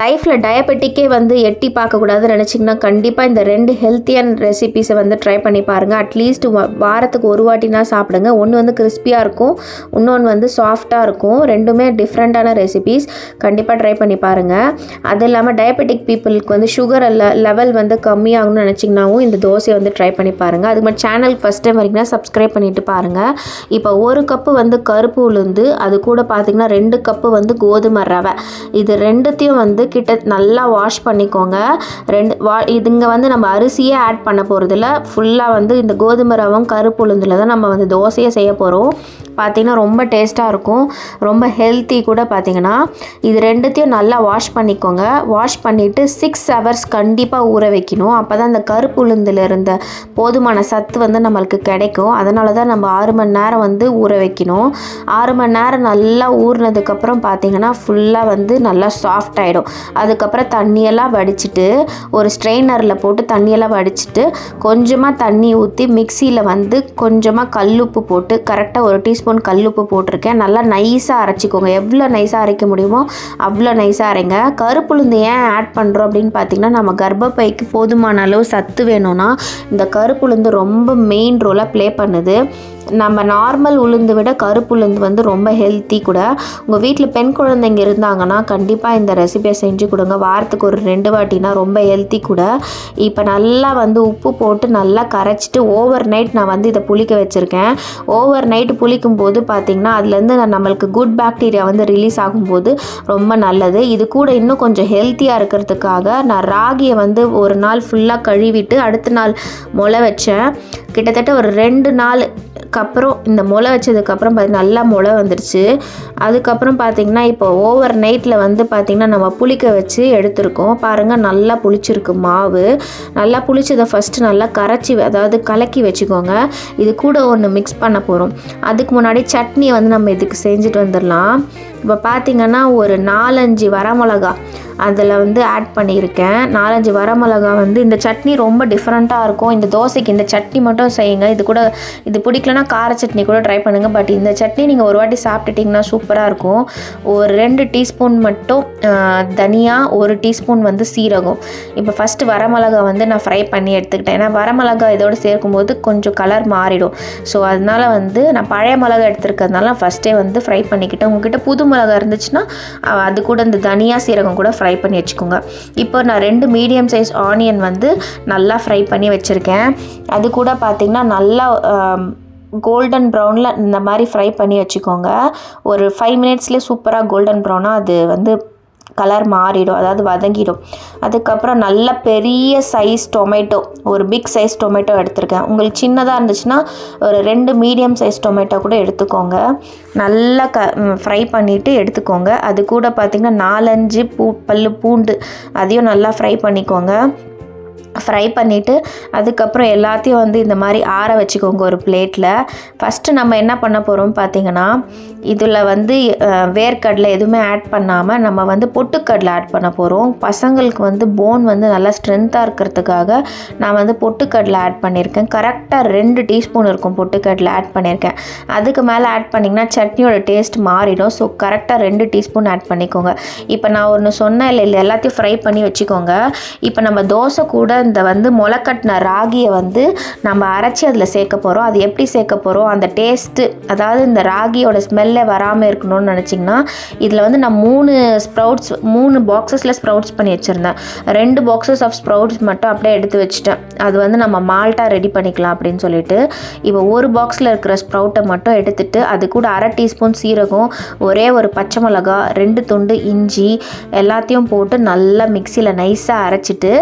லைஃப்பில் டயபெட்டிக்கே வந்து எட்டி பார்க்கக்கூடாதுன்னு நினச்சிங்கன்னா கண்டிப்பாக இந்த ரெண்டு ஹெல்த்தியான ரெசிபீஸை வந்து ட்ரை பண்ணி பாருங்கள் அட்லீஸ்ட் வாரத்துக்கு ஒரு வாட்டினா சாப்பிடுங்க. ஒன்று வந்து கிறிஸ்பியாக இருக்கும் இன்னொன்று வந்து சாஃப்டாக இருக்கும். ரெண்டுமே டிஃப்ரெண்ட்டான ரெசிபீஸ் கண்டிப்பாக ட்ரை பண்ணி பாருங்கள் அது இல்லாமல் டயபெட்டிக் பீப்புளுக்கு வந்து சுகர் லெவல் வந்து கம்மியாகணும்னு நினச்சிங்கனாவும் இந்த தோசையை வந்து ட்ரை பண்ணி பாருங்கள் அது மாதிரி சேனலுக்கு ஃபஸ்ட் டைம் வரீங்கன்னா சப்ஸ்கிரைப் பண்ணிட்டு பாருங்கள் இப்போ ஒரு கப்பு வந்து கருப்பு உளுந்து அது கூட பார்த்திங்கன்னா ரெண்டு கப்பு வந்து கோதுமை ரவை. இது ரெண்டுத்தையும் வந்து கிட்ட நல்லா வாஷ் பண்ணிக்கோங்க. ரெண்டு வா இதுங்க வந்து நம்ம அரிசியே ஆட் பண்ண போகிறதில்ல ஃபுல்லாக வந்து இந்த கோதுமை ரவம் கருப்பு உளுந்தில் தான் நம்ம வந்து தோசையை செய்ய போகிறோம் பார்த்திங்கன்னா ரொம்ப டேஸ்ட்டாக இருக்கும். ரொம்ப ஹெல்த்தி கூட பார்த்திங்கன்னா. இது ரெண்டுத்தையும் நல்லா வாஷ் பண்ணிக்கோங்க. வாஷ் பண்ணிவிட்டு சிக்ஸ் ஹவர்ஸ் கண்டிப்பாக ஊற வைக்கணும். அப்போ தான் அந்த கருப்பு உளுந்தில் இருந்த போதுமான சத்து வந்து நம்மளுக்கு கிடைக்கும். அதனால தான் நம்ம ஆறு மணி நேரம் வந்து ஊற வைக்கணும். ஆறு மணி நேரம் நல்லா ஊறினதுக்கப்புறம் பார்த்திங்கன்னா ஃபுல்லாக வந்து நல்லா சாஃப்ட் ஆகிடும் அதுக்கப்புறம் தண்ணியெல்லாம் வடிச்சிட்டு ஒரு ஸ்ட்ரெயினரில் போட்டு தண்ணியெல்லாம் வடிச்சிட்டு கொஞ்சமாக தண்ணி ஊற்றி மிக்சியில் வந்து கொஞ்சமாக கல்லுப்பு போட்டு கரெக்டாக ஒரு டீஸ்பூன் கல்லுப்பு போட்டிருக்கேன். நல்லா நைஸாக அரைச்சிக்கோங்க. எவ்வளோ நைஸாக அரைக்க முடியுமோ அவ்வளோ நைஸாக அரைங்க. கருப்புளுந்து ஏன் ஆட் பண்ணுறோம் அப்படின்னு பார்த்தீங்கன்னா நம்ம கர்ப்பப்பைக்கு போதுமான அளவு சத்து வேணும்னா இந்த கருப்புளுந்து ரொம்ப மெயின் ரோலாக ப்ளே பண்ணுது. நம்ம நார்மல் உளுந்து விட கருப்பு உளுந்து வந்து ரொம்ப ஹெல்த்தி கூட. உங்கள் வீட்டில் பெண் குழந்தைங்க இருந்தாங்கன்னா கண்டிப்பாக இந்த ரெசிபியை செஞ்சு கொடுங்க. வாரத்துக்கு ஒரு ரெண்டு வாட்டினா ரொம்ப ஹெல்த்தி கூட. இப்போ நல்லா வந்து உப்பு போட்டு நல்லா கரைச்சிட்டு ஓவர் நைட் நான் வந்து இதை புளிக்க வச்சுருக்கேன். ஓவர் நைட் புளிக்கும் போது பார்த்திங்கன்னா அதுலேருந்து நம்மளுக்கு குட் பாக்டீரியா வந்து ரிலீஸ் ஆகும்போது ரொம்ப நல்லது. இது கூட இன்னும் கொஞ்சம் ஹெல்த்தியாக இருக்கிறதுக்காக நான் ராகியை வந்து ஒரு நாள் ஃபுல்லாக கழுவிட்டு அடுத்த நாள் முளை வச்சேன். கிட்டத்தட்ட ஒரு ரெண்டு நாள் அப்புறம் இந்த முளை வச்சதுக்கப்புறம் பார்த்திங்கன்னா நல்லா முளை வந்துருச்சு. அதுக்கப்புறம் பார்த்திங்கன்னா இப்போ ஓவர் நைட்டில் வந்து பார்த்திங்கன்னா நம்ம புளிக்க வச்சு எடுத்திருக்கோம். பாருங்கள் நல்லா புளிச்சிருக்கு மாவு. நல்லா புளிச்சதை ஃபஸ்ட்டு நல்லா கரைச்சி அதாவது கலக்கி வச்சுக்கோங்க. இது கூட ஒன்று மிக்ஸ் பண்ண போகிறோம் அதுக்கு முன்னாடி சட்னி வந்து நம்ம இதுக்கு செஞ்சுட்டு வந்துடலாம். இப்போ பார்த்திங்கன்னா ஒரு நாலஞ்சு வரமிளகா அதில் வந்து ஆட் பண்ணியிருக்கேன். நாலஞ்சு வரமிளகா வந்து இந்த சட்னி ரொம்ப டிஃப்ரெண்ட்டாக இருக்கும். இந்த தோசைக்கு இந்த சட்னி மட்டும் செய்யுங்க. இது கூட இது பிடிக்கலனா கார சட்னி கூட ட்ரை பண்ணுங்கள் பட் இந்த சட்னி நீங்கள் ஒரு வாட்டி சாப்பிட்டுட்டிங்கன்னா சூப்பராக இருக்கும். ஒரு ரெண்டு டீஸ்பூன் மட்டும் தனியாக ஒரு டீஸ்பூன் வந்து சீரகம். இப்போ ஃபஸ்ட்டு வரமிளகா வந்து நான் ஃப்ரை பண்ணி எடுத்துக்கிட்டேன். ஏன்னா வரமிளகா இதோடு சேர்க்கும்போது கொஞ்சம் கலர் மாறிடும். ஸோ அதனால் வந்து நான் பழைய மிளகா எடுத்துருக்கிறதுனால ஃபஸ்ட்டே வந்து ஃப்ரை பண்ணிக்கிட்டேன். உங்ககிட்ட புது மிளகா இருந்துச்சுன்னா அது கூட இந்த தனியாக சீரகம் கூட ஃப்ரை ஃப்ரை பண்ணி வச்சுக்கோங்க. இப்போ நான் ரெண்டு மீடியம் சைஸ் ஆனியன் வந்து நல்லா ஃப்ரை பண்ணி வச்சுருக்கேன். அது கூட பார்த்திங்கன்னா நல்லா கோல்டன் ப்ரௌனில் இந்த மாதிரி ஃப்ரை பண்ணி வச்சுக்கோங்க. ஒரு ஃபைவ் மினிட்ஸ்லேயே சூப்பராக கோல்டன் ப்ரௌனாக அது வந்து கலர் மாறிடும் அதாவது வதங்கிடும். அதுக்கப்புறம் நல்ல பெரிய சைஸ் டொமேட்டோ ஒரு பிக் சைஸ் டொமேட்டோ எடுத்திருக்கேன். உங்களுக்கு சின்னதாக இருந்துச்சுன்னா ஒரு ரெண்டு மீடியம் சைஸ் டொமேட்டோ கூட எடுத்துக்கோங்க. நல்லா க ஃப்ரை பண்ணிவிட்டு எடுத்துக்கோங்க. அது கூட பார்த்திங்கன்னா நாலஞ்சு பூ பல் பூண்டு அதையும் நல்லா ஃப்ரை பண்ணிக்கோங்க. ஃப்ரை பண்ணிவிட்டு அதுக்கப்புறம் எல்லாத்தையும் வந்து இந்த மாதிரி ஆற வச்சுக்கோங்க ஒரு பிளேட்டில் ஃபஸ்ட்டு நம்ம என்ன பண்ண போகிறோம் பார்த்திங்கன்னா இதில் வந்து வேர்க்கடலை எதுவுமே ஆட் பண்ணாமல் நம்ம வந்து பொட்டுக்கடலை ஆட் பண்ண போகிறோம் பசங்களுக்கு வந்து போன் வந்து நல்லா ஸ்ட்ரென்த்தாக இருக்கிறதுக்காக நான் வந்து பொட்டுக்கடலை ஆட் பண்ணியிருக்கேன். கரெக்டாக ரெண்டு டீஸ்பூன் இருக்கும் பொட்டுக்கடலை ஆட் பண்ணியிருக்கேன். அதுக்கு மேலே ஆட் பண்ணிங்கன்னா சட்னியோட டேஸ்ட் மாறிடும். ஸோ கரெக்டாக ரெண்டு டீஸ்பூன் ஆட் பண்ணிக்கோங்க. இப்போ நான் ஒன்று சொன்னேன் இல்லை இல்லை எல்லாத்தையும் ஃப்ரை பண்ணி வச்சுக்கோங்க. இப்போ நம்ம தோசை கூட இந்த வந்து முளைக்கட்டின ராகியை வந்து நம்ம அரைச்சி அதில் சேர்க்க போகிறோம் அது எப்படி சேர்க்க போகிறோம் அந்த டேஸ்ட்டு அதாவது இந்த ராகியோட ஸ்மெல்லே வராமல் இருக்கணும்னு நினச்சிங்கன்னா இதில் வந்து நான் மூணு ஸ்ப்ரவுட்ஸ் மூணு பாக்ஸஸில் ஸ்ப்ரவுட்ஸ் பண்ணி வச்சுருந்தேன். ரெண்டு பாக்ஸஸ் ஆஃப் ஸ்ப்ரவுட்ஸ் மட்டும் அப்படியே எடுத்து வச்சுட்டேன். அது வந்து நம்ம மால்ட்டாக ரெடி பண்ணிக்கலாம் அப்படின்னு சொல்லிட்டு இப்போ ஒரு பாக்ஸில் இருக்கிற ஸ்ப்ரவுட்டை மட்டும் எடுத்துட்டு அது கூட அரை டீஸ்பூன் சீரகம் ஒரே ஒரு பச்சை மிளகா ரெண்டு துண்டு இஞ்சி எல்லாத்தையும் போட்டு நல்லா மிக்சியில் நைஸாக அரைச்சிட்டு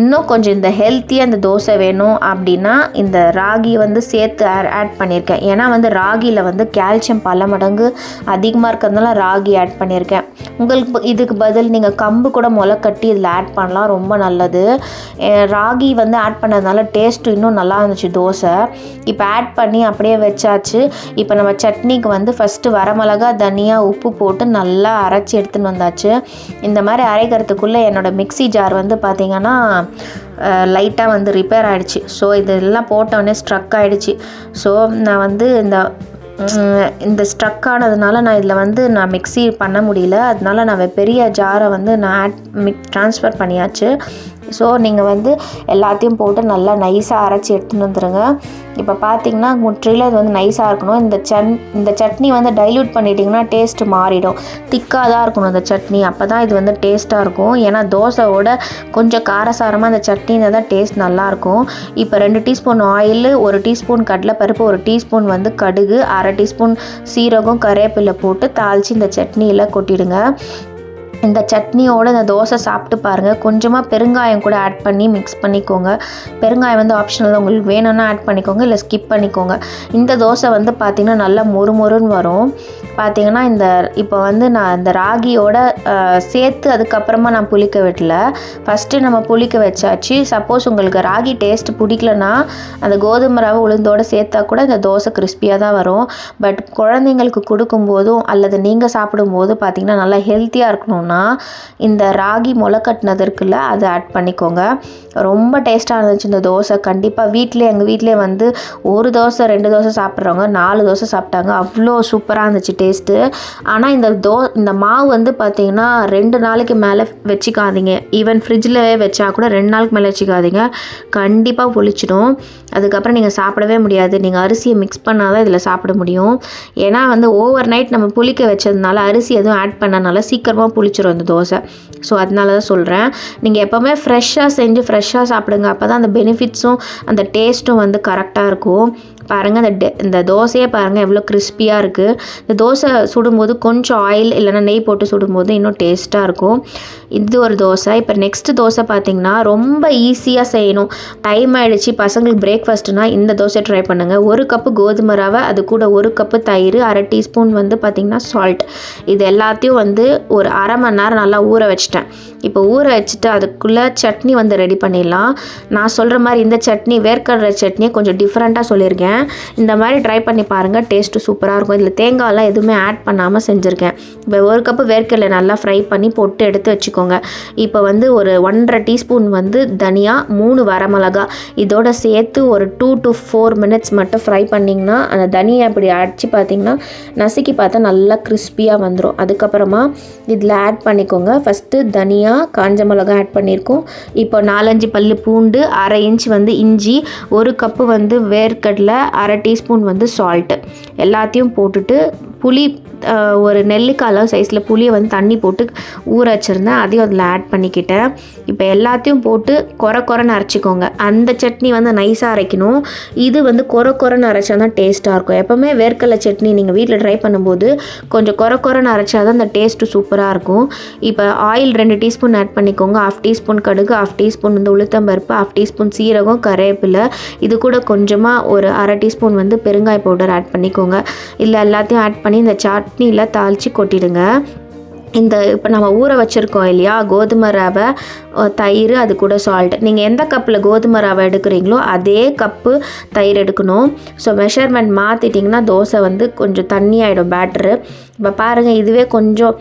இன்னும் கொஞ்சம் இந்த ஹெல்த்தியாக இந்த தோசை வேணும் அப்படின்னா இந்த ராகி வந்து சேர்த்து ஆட் பண்ணியிருக்கேன். ஏன்னா வந்து ராகியில் வந்து கால்சியம் பல மடங்கு அதிகமாக இருக்கிறதுனால ராகி ஆட் பண்ணியிருக்கேன். உங்களுக்கு இதுக்கு பதில் நீங்கள் கம்பு கூட முளை கட்டி இதில் ஆட் பண்ணலாம் ரொம்ப நல்லது. ராகி வந்து ஆட் பண்ணதுனால டேஸ்ட்டு இன்னும் நல்லா இருந்துச்சு தோசை. இப்போ ஆட் பண்ணி அப்படியே வச்சாச்சு. இப்போ நம்ம சட்னிக்கு வந்து ஃபஸ்ட்டு வரமிளகா தனியாக உப்பு போட்டு நல்லா அரைச்சி எடுத்துன்னு வந்தாச்சு. இந்த மாதிரி அரைக்கிறதுக்குள்ளே என்னோடய மிக்சி ஜார் வந்து பார்த்திங்கன்னா லைட்டாக வந்து ரிப்பேர் ஆகிடுச்சு ஸோ இதெல்லாம் போட்டோடனே ஸ்ட்ரக் ஆகிடுச்சு ஸோ நான் வந்து இந்த இந்த ஸ்ட்ரக் ஆனதுனால நான் இதில் வந்து நான் மிக்ஸி பண்ண முடியல. அதனால நான் பெரிய ஜாரை வந்து நான் ஆட் மிக் ட்ரான்ஸ்ஃபர் பண்ணியாச்சு. ஸோ நீங்கள் வந்து எல்லாத்தையும் போட்டு நல்லா நைஸாக அரைச்சி எடுத்துன்னு வந்துடுங்க இப்போ பார்த்தீங்கன்னா முற்றிலும் இது வந்து நைஸாக இருக்கணும். இந்த சன் இந்த சட்னி வந்து டைல்யூட் பண்ணிட்டிங்கன்னா டேஸ்ட் மாறிடும். திக்காக தான் இருக்கணும் இந்த சட்னி. அப்போ தான் இது வந்து டேஸ்ட்டாக இருக்கும். ஏன்னா தோசையோட கொஞ்சம் காரசாரமாக அந்த சட்னி இருந்தால் தான் டேஸ்ட் நல்லாயிருக்கும் இப்போ ரெண்டு டீஸ்பூன் ஆயில் ஒரு டீஸ்பூன் கடலைப்பருப்பு ஒரு டீஸ்பூன் வந்து கடுகு அரை டீஸ்பூன் சீரகம் கருவேப்பிலை போட்டு தாளித்து இந்த சட்னியில் கொட்டிடுங்க. இந்த சட்னியோட இந்த தோசை சாப்பிட்டு பாருங்கள் கொஞ்சமாக பெருங்காயம் கூட ஆட் பண்ணி மிக்ஸ் பண்ணிக்கோங்க. பெருங்காயம் வந்து ஆப்ஷனல் உங்களுக்கு வேணும்னா ஆட் பண்ணிக்கோங்க இல்லை ஸ்கிப் பண்ணிக்கோங்க. இந்த தோசை வந்து பார்த்திங்கன்னா நல்லா மொறு மொறுன்னு வரும். பார்த்தீங்கன்னா இந்த இப்போ வந்து நான் இந்த ராகியோட சேர்த்து அதுக்கப்புறமா நான் புளிக்க விடல. ஃபஸ்ட்டு நம்ம புளிக்க வச்சாச்சு. சப்போஸ் உங்களுக்கு ராகி டேஸ்ட் பிடிக்கலனா அந்த கோதுமை ரவை உளுந்தோடு சேர்த்தா கூட இந்த தோசை கிறிஸ்பியாக தான் வரும். பட் குழந்தைங்களுக்கு கொடுக்கும்போதும் அல்லது நீங்கள் சாப்பிடும்போது பார்த்திங்கன்னா நல்லா ஹெல்த்தியாக இருக்கணும் இருக்கணும்னா இந்த ராகி முளை கட்டினது இருக்குல்ல அதை ஆட் பண்ணிக்கோங்க. ரொம்ப டேஸ்ட்டாக இருந்துச்சு இந்த தோசை. கண்டிப்பாக வீட்டிலே எங்கள் வீட்டிலே வந்து ஒரு தோசை ரெண்டு தோசை சாப்பிட்றவங்க நாலு தோசை சாப்பிட்டாங்க. அவ்வளோ சூப்பராக இருந்துச்சு டேஸ்ட்டு ஆனால் இந்த தோ இந்த மாவு வந்து பார்த்திங்கன்னா ரெண்டு நாளைக்கு மேலே வச்சுக்காதீங்க. ஈவன் ஃப்ரிட்ஜில் வச்சா கூட ரெண்டு நாளுக்கு மேலே வச்சுக்காதீங்க. கண்டிப்பாக புளிச்சிடும் அதுக்கப்புறம் நீங்கள் சாப்பிடவே முடியாது. நீங்கள் அரிசியை மிக்ஸ் பண்ணால் தான் இதில் சாப்பிட முடியும். ஏன்னா வந்து ஓவர் நைட் நம்ம புளிக்க வச்சதுனால அரிசி எதுவும் ஆட் பண்ணனால சீக்கிரமாக புளிச்சிரும் அந்த தோசை. ஸோ அதனால தான் சொல்கிறேன் நீங்கள் எப்போவுமே ஃப்ரெஷ்ஷாக செஞ்சு ஃப்ரெஷ்ஷாக சாப்பிடுங்க. அப்போ தான் அந்த பெனிஃபிட்ஸும் அந்த டேஸ்ட்டும் வந்து கரெக்டாக இருக்கும். பாருங்கள் அந்த டெ இந்த தோசையே பாருங்கள் எவ்வளோ கிறிஸ்பியாக இருக்குது இந்த தோசை சுடும்போது கொஞ்சம் ஆயில் இல்லைன்னா நெய் போட்டு சுடும்போது இன்னும் டேஸ்ட்டாக இருக்கும். இது ஒரு தோசை. இப்போ நெக்ஸ்ட் தோசை பார்த்திங்கன்னா ரொம்ப ஈஸியாக செய்யணும். டைம் ஆகிடுச்சு பசங்களுக்கு பிரேக்ஃபாஸ்ட்னா இந்த தோசை ட்ரை பண்ணுங்கள் ஒரு கப்பு கோதுமை ரவை அது கூட ஒரு கப்பு தயிர் அரை டீஸ்பூன் வந்து பார்த்திங்கன்னா சால்ட் இது எல்லாத்தையும் வந்து ஒரு அரை மணி நேரம் நல்லா ஊற வச்சிட்டேன். இப்போ ஊற வச்சுட்டு அதுக்குள்ளே சட்னி வந்து ரெடி பண்ணிடலாம். நான் சொல்கிற மாதிரி இந்த சட்னி வேர்க்கடலை சட்னியை கொஞ்சம் டிஃப்ரெண்ட்டாக சொல்லியிருக்கேன். இந்த மாதிரி ட்ரை பண்ணி பாருங்கள் டேஸ்ட்டு சூப்பராக இருக்கும். இதில் தேங்காயெல்லாம் எதுவுமே ஆட் பண்ணாமல் செஞ்சுருக்கேன். இப்போ ஒரு கப்பு வேர்க்கடலை நல்லா ஃப்ரை பண்ணி போட்டு எடுத்து வச்சுக்கோங்க. இப்போ வந்து ஒரு ஒன்றரை டீஸ்பூன் வந்து தனியா மூணு வரமிளகா. இதோட சேர்த்து ஒரு டூ டு ஃபோர் மினிட்ஸ் மட்டும் ஃப்ரை பண்ணிங்கன்னா அந்த தனியை இப்படி அடித்து பார்த்திங்கன்னா நசுக்கி பார்த்தா நல்லா கிறிஸ்பியாக வந்துடும் அதுக்கப்புறமா இதில் ஆட் பண்ணிக்கோங்க. ஃபஸ்ட்டு தனியா காஞ்ச மிளகா ஆட் பண்ணியிருக்கோம் இப்போ நாலஞ்சு பல் பூண்டு அரை இன்ச் வந்து இஞ்சி ஒரு கப்பு வந்து வேர்க்கடலை அரை டீஸ்பூன் வந்து சால்ட்டு எல்லாத்தையும் போட்டுட்டு புளி ஒரு நெல்லிக்காய் அளவு சைஸில் புளியை வந்து தண்ணி போட்டு ஊற வச்சுருந்தேன். அதையும் அதில் ஆட் பண்ணிக்கிட்டேன். இப்போ எல்லாத்தையும் போட்டு கொர கொரன்னு அரைச்சிக்கோங்க. அந்த சட்னி வந்து நைஸாக அரைக்கணும். இது வந்து கொர கொரன்னு அரைச்சா தான் டேஸ்ட்டாக இருக்கும். எப்போவுமே வேர்க்கடலை சட்னி நீங்கள் வீட்டில் ட்ரை பண்ணும்போது கொஞ்சம் கொர கொரன்னு அரைச்சா தான் அந்த டேஸ்ட்டு சூப்பராக இருக்கும். இப்போ ஆயில் ரெண்டு டீஸ்பூன் ஆட் பண்ணிக்கோங்க. ஆஃப் டீஸ்பூன் கடுகு ஆஃப் டீஸ்பூன் வந்து உளுத்தம்பருப்பு ஆஃப் டீஸ்பூன் சீரகம் கருவேப்பிலை. இது கூட கொஞ்சமாக ஒரு அரை டீஸ்பூன் வந்து பெருங்காய பவுடர் ஆட் பண்ணிக்கோங்க. இல்லை எல்லாத்தையும் ஆட் பண்ணி இந்த சாட் சட்னியில் தாளித்து கொட்டிடுங்க. இந்த இப்போ நம்ம ஊற வச்சுருக்கோம் இல்லையா? கோதுமை ரவை தயிர் அது கூட சால்ட் நீங்கள் எந்த கப்பில் கோதுமை ரவை எடுக்கிறீங்களோ அதே கப்பு தயிர் எடுக்கணும். ஸோ மெஷர்மெண்ட் மாற்றிட்டிங்கன்னா தோசை வந்து கொஞ்சம் தண்ணி ஆகிடும் பேட்ரு இப்போ பாருங்கள் இதுவே கொஞ்சம்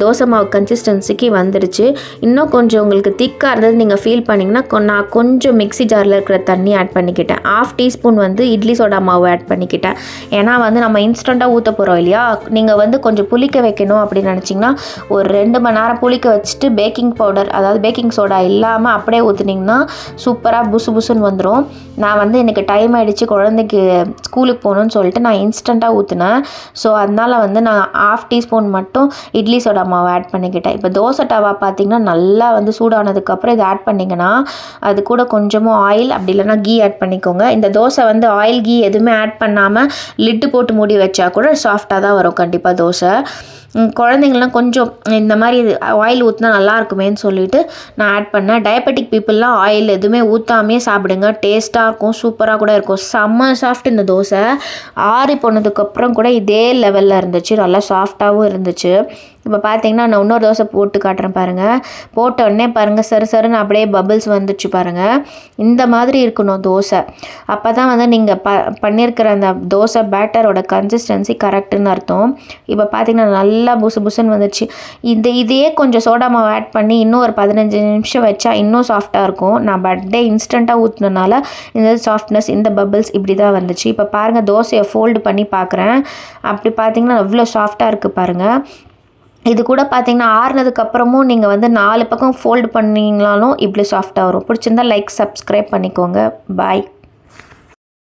தோசை மாவு கன்சிஸ்டன்சிக்கு வந்துடுச்சு இன்னும் கொஞ்சம் உங்களுக்கு திக்காக இருந்தது நீங்கள் ஃபீல் பண்ணிங்கன்னா நான் கொஞ்சம் மிக்ஸி ஜாரில் இருக்கிற தண்ணி ஆட் பண்ணிக்கிட்டேன். ஆஃப் டீஸ்பூன் வந்து இட்லி சோடா மாவு ஆட் பண்ணிக்கிட்டேன். ஏன்னா வந்து நம்ம இன்ஸ்டண்ட்டாக ஊற்ற போகிறோம் இல்லையா? நீங்கள் வந்து கொஞ்சம் புளிக்க வைக்கணும் அப்படின்னு நினச்சிங்கன்னா ஒரு ரெண்டு மணி நேரம் புளிக்க வச்சுட்டு பேக்கிங் பவுடர் அதாவது பேக்கிங் சோடா இல்லாமல் அப்படியே ஊற்றுனீங்கன்னா சூப்பராக புசு புசுன்னு வந்துடும் நான் வந்து எனக்கு டைம் ஆகிடுச்சு குழந்தைக்கு ஸ்கூலுக்கு போகணுன்னு சொல்லிட்டு நான் இன்ஸ்டண்ட்டாக ஊற்றுனேன் ஸோ அதனால் வந்து நான் ஆஃப் டீஸ்பூன் மட்டும் இட்லி சோடா மாவு ஆட் பண்ணிக்கிட்டேன். இப்போ தோசை டவா பார்த்தீங்கன்னா நல்லா வந்து சூடானதுக்கப்புறம் இதை ஆட் பண்ணிங்கன்னா அது கூட கொஞ்சமாக ஆயில் அப்படி இல்லைனா கீ ஆட் பண்ணிக்கோங்க. இந்த தோசை வந்து ஆயில் கீ எதுவுமே ஆட் பண்ணாமல் லிட்டு போட்டு மூடி வச்சா கூட சாஃப்டாக தான் வரும் கண்டிப்பாக தோசை. குழந்தைங்கள்லாம் கொஞ்சம் கொஞ்சம் இந்த மாதிரி இது ஆயில் ஊற்றினா நல்லா இருக்குமேன்னு சொல்லிட்டு நான் ஆட் பண்ணேன். டயபெட்டிக் பீப்புளெலாம் ஆயில் எதுவுமே ஊற்றாமே சாப்பிடுங்க. டேஸ்ட்டாக இருக்கும் சூப்பராக கூட இருக்கும். செம்ம சாஃப்ட் இந்த தோசை. ஆறி போனதுக்கப்புறம் கூட இதே லெவலில் இருந்துச்சு. நல்லா சாஃப்டாகவும் இருந்துச்சு. இப்போ பார்த்தீங்கன்னா நான் இன்னொரு தோசை போட்டு காட்டுறேன் பாருங்கள் போட்ட உடனே பாருங்கள் சரு சருன்னு அப்படியே பபிள்ஸ் வந்துச்சு பாருங்கள் இந்த மாதிரி இருக்கணும் தோசை. அப்போ தான் வந்து நீங்கள் ப பண்ணியிருக்கிற அந்த தோசை பேட்டரோட கன்சிஸ்டன்சி கரெக்டுன்னு அர்த்தம். இப்போ பார்த்தீங்கன்னா நல்லா புசு புசுன்னு வந்துச்சு. இந்த இதையே கொஞ்சம் சோடா மாவு ஆட் பண்ணி இன்னும் ஒரு பதினஞ்சு நிமிஷம் வச்சா இன்னும் சாஃப்டாக இருக்கும். நான் பர்த்டே இன்ஸ்டண்ட்டாக ஊற்றுனனால இந்த சாஃப்ட்னஸ் இந்த பபிள்ஸ் இப்படி தான் வந்துச்சு. இப்போ பாருங்கள் தோசையை ஃபோல்டு பண்ணி பார்க்குறேன். அப்படி பார்த்தீங்கன்னா அவ்வளோ சாஃப்டாக இருக்குது பாருங்கள் இது கூட பார்த்தீங்கன்னா ஆறுனதுக்கு அப்புறமும் நீங்கள் வந்து நாலு பக்கம் ஃபோல்டு பண்ணீங்களாலும் இப்படி சாஃப்டாக வரும். பிடிச்சிருந்தா லைக் சப்ஸ்கிரைப் பண்ணிக்கோங்க. பாய்